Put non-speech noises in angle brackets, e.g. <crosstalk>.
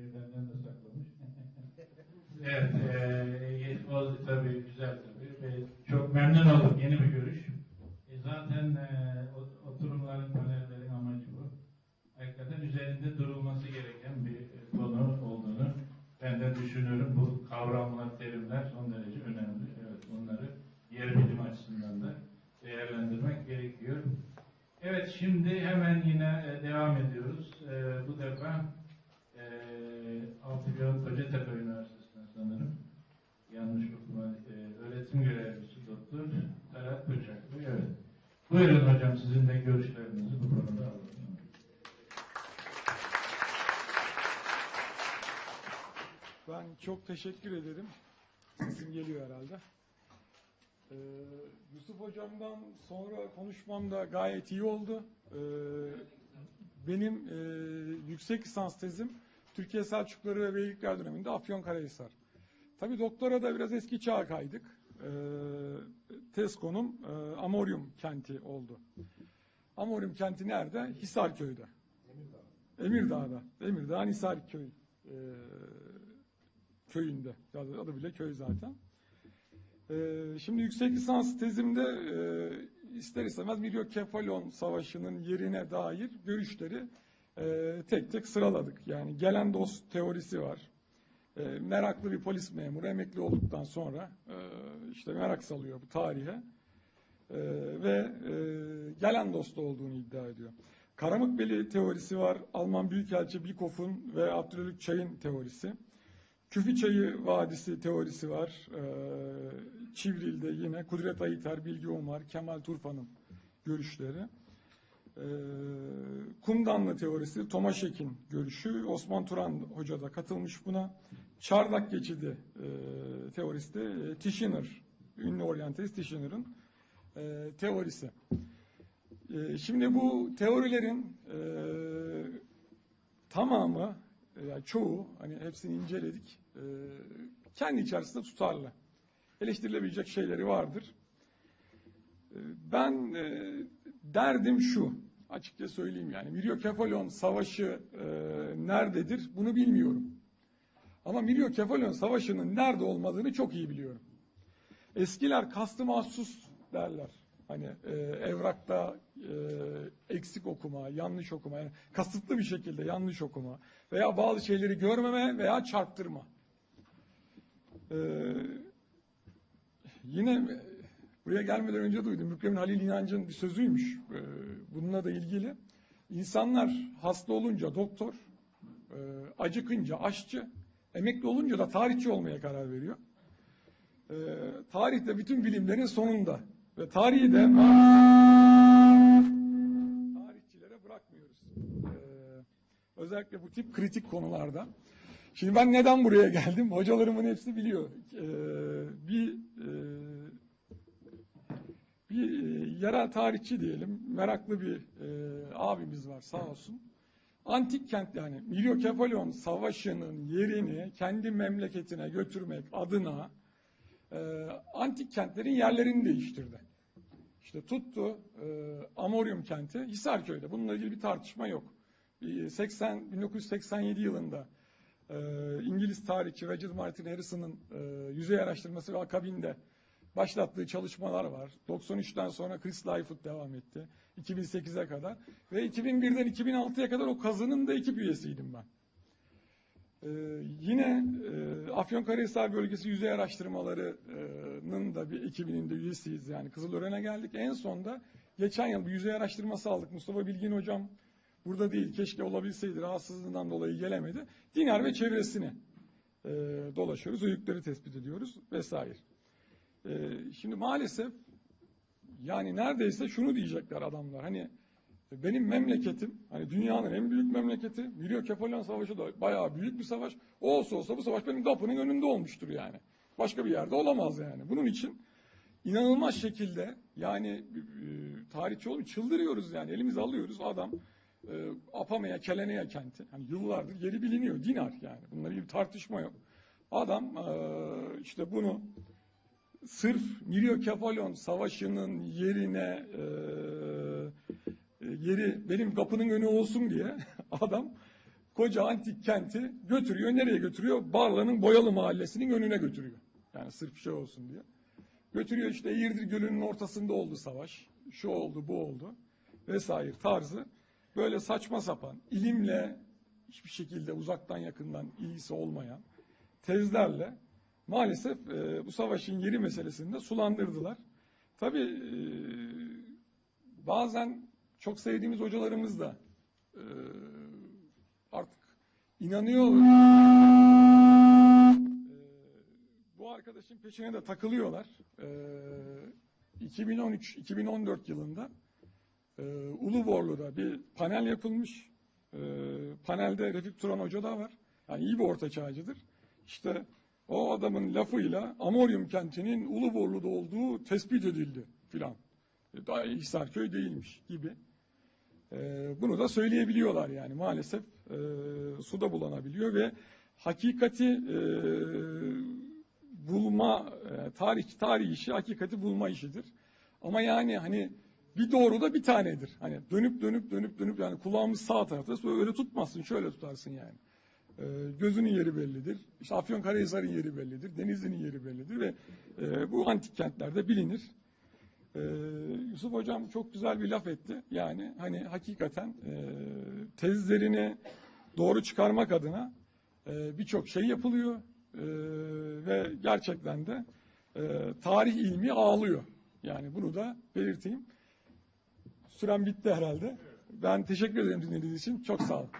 beylerden de saklamış. <laughs> evet, e, o tabii güzel tabii. Ve çok memnun oldum. Yeni bir görüş. E, zaten e, oturumların, panellerin amacı bu. Hakikaten üzerinde durulması gereken bir e, konu olduğunu ben de düşünüyorum. Bu kavramlar, terimler son derece önemli. Evet, bunları yer bilim açısından da değerlendirmek gerekiyor. Evet, şimdi hemen yine e, devam ediyoruz. E, bu defa e, Kocatepe Üniversitesi'nden sanırım yanlış okuma e, öğretim görevlisi doktor Talat Böcekli. Evet. Buyurun hocam sizin de görüşlerinizi bu konuda alalım. Ben çok teşekkür ederim. Sesim geliyor herhalde. Ee, Yusuf Hocam'dan sonra konuşmam da gayet iyi oldu. Ee, benim e, yüksek lisans tezim Türkiye Selçukluları ve Beylikler döneminde Afyonkarahisar. Tabii doktora da biraz eski çağa kaydık. Ee, tez konum e, Amorium kenti oldu. Amorium kenti nerede? Hisarköy'de. Emirdağ'da. Emirdağ Hisarköy e, köyünde. Adı, bile köy zaten. Ee, şimdi yüksek lisans tezimde e, ister istemez Miryokefalon Savaşı'nın yerine dair görüşleri e, tek tek sıraladık. Yani gelen dost teorisi var. E, meraklı bir polis memuru emekli olduktan sonra e, işte merak salıyor bu tarihe E, ve e, gelen dost olduğunu iddia ediyor. Karamıkbeli teorisi var. Alman Büyükelçi Bikoff'un ve Abdülhamit Çay'ın teorisi. Küfüçayı Vadisi teorisi var. Ee, Çivril'de yine Kudret Ayıter, Bilgi Umar, Kemal Turfan'ın görüşleri. Ee, Kumdanlı teorisi Tomaşek'in görüşü. Osman Turan Hoca da katılmış buna. Çardak geçidi e, teorisi de e, ünlü oryantalist Tishiner'ın e, teorisi. E, şimdi bu teorilerin tamamı yani çoğu hani hepsini inceledik. kendi içerisinde tutarlı. Eleştirilebilecek şeyleri vardır. Ben e, derdim şu. Açıkça söyleyeyim yani. Miryokefalon savaşı e, nerededir bunu bilmiyorum. Ama Miryokefalon savaşının nerede olmadığını çok iyi biliyorum. Eskiler kastı mahsus derler. Hani e, evrakta e, eksik okuma, yanlış okuma, yani kasıtlı bir şekilde yanlış okuma veya bazı şeyleri görmeme veya çarptırma. E, yine buraya gelmeden önce duydum. Mükremin Halil İnancı'nın bir sözüymüş. E, bununla da ilgili. İnsanlar hasta olunca doktor, e, acıkınca aşçı, emekli olunca da tarihçi olmaya karar veriyor. E, tarih de bütün bilimlerin sonunda. Ve tarihi de tarihçilere bırakmıyoruz. Ee, özellikle bu tip kritik konularda. Şimdi ben neden buraya geldim? Hocalarımın hepsi biliyor. Bir e, bir e, yara tarihçi diyelim, meraklı bir e, abimiz var sağ olsun. Antik kent yani Milyokefalon Savaşı'nın yerini kendi memleketine götürmek adına e, antik kentlerin yerlerini değiştirdi. İşte tuttu e, Amorium kenti Hisarköy'de. Bununla ilgili bir tartışma yok. E, 80 1987 yılında e, İngiliz tarihçi Richard Martin Harrison'ın e, yüzey araştırması ve akabinde başlattığı çalışmalar var. 93'ten sonra Chris Lightfoot devam etti. 2008'e kadar. Ve 2001'den 2006'ya kadar o kazının da ekip üyesiydim ben. Ee, yine e, Afyonkarahisar bölgesi yüzey araştırmalarının da bir ekibinin de üyesiyiz yani Kızılören'e geldik. En sonda geçen yıl bir yüzey araştırması aldık. Mustafa Bilgin hocam burada değil keşke olabilseydi rahatsızlığından dolayı gelemedi. Dinar ve çevresini e, dolaşıyoruz, öykleri tespit ediyoruz vesaire. E, şimdi maalesef yani neredeyse şunu diyecekler adamlar hani benim memleketim, hani dünyanın en büyük memleketi, Miryokefalon Savaşı da bayağı büyük bir savaş. Olsa olsa bu savaş benim kapının önünde olmuştur yani. Başka bir yerde olamaz yani. Bunun için inanılmaz şekilde yani e, tarihçi olup çıldırıyoruz yani. Elimizi alıyoruz adam e, Apamea, Keleneya kenti. Hani yıllardır yeri biliniyor. Dinar yani. Bunlarla ilgili tartışma yok. Adam e, işte bunu sırf Miryokefalon Savaşı'nın yerine e, yeri benim kapının önü olsun diye <laughs> adam koca antik kenti götürüyor. Nereye götürüyor? Barla'nın Boyalı Mahallesi'nin önüne götürüyor. Yani sırf şey olsun diye. Götürüyor işte Eğirdir Gölü'nün ortasında oldu savaş. Şu oldu, bu oldu vesaire tarzı böyle saçma sapan, ilimle hiçbir şekilde uzaktan yakından ilgisi olmayan tezlerle maalesef e, bu savaşın yeri meselesini de sulandırdılar. Tabii e, bazen çok sevdiğimiz hocalarımız da e, artık inanıyor. E, bu arkadaşın peşine de takılıyorlar. E, 2013-2014 yılında e, Uluborlu'da bir panel yapılmış. E, panelde Refik Turan Hoca da var. Yani iyi bir orta çağcıdır. İşte o adamın lafıyla Amorium kentinin Uluborlu'da olduğu tespit edildi filan. E, Daha Hisarköy değilmiş gibi. E, bunu da söyleyebiliyorlar yani maalesef e, suda bulanabiliyor ve hakikati e, bulma e, tarih tarih işi hakikati bulma işidir. Ama yani hani bir doğru da bir tanedir. Hani dönüp dönüp dönüp dönüp yani kulağımız sağ tarafta öyle tutmazsın şöyle tutarsın yani. Ee, gözünün yeri bellidir. İşte Afyonkarahisar'ın yeri bellidir. Denizli'nin yeri bellidir ve e, bu antik kentlerde bilinir. Ee, Yusuf Hocam çok güzel bir laf etti. Yani hani hakikaten e, tezlerini doğru çıkarmak adına e, birçok şey yapılıyor E, ve gerçekten de e, tarih ilmi ağlıyor. Yani bunu da belirteyim. Sürem bitti herhalde. Ben teşekkür ederim dinlediğiniz için. Çok sağ olun.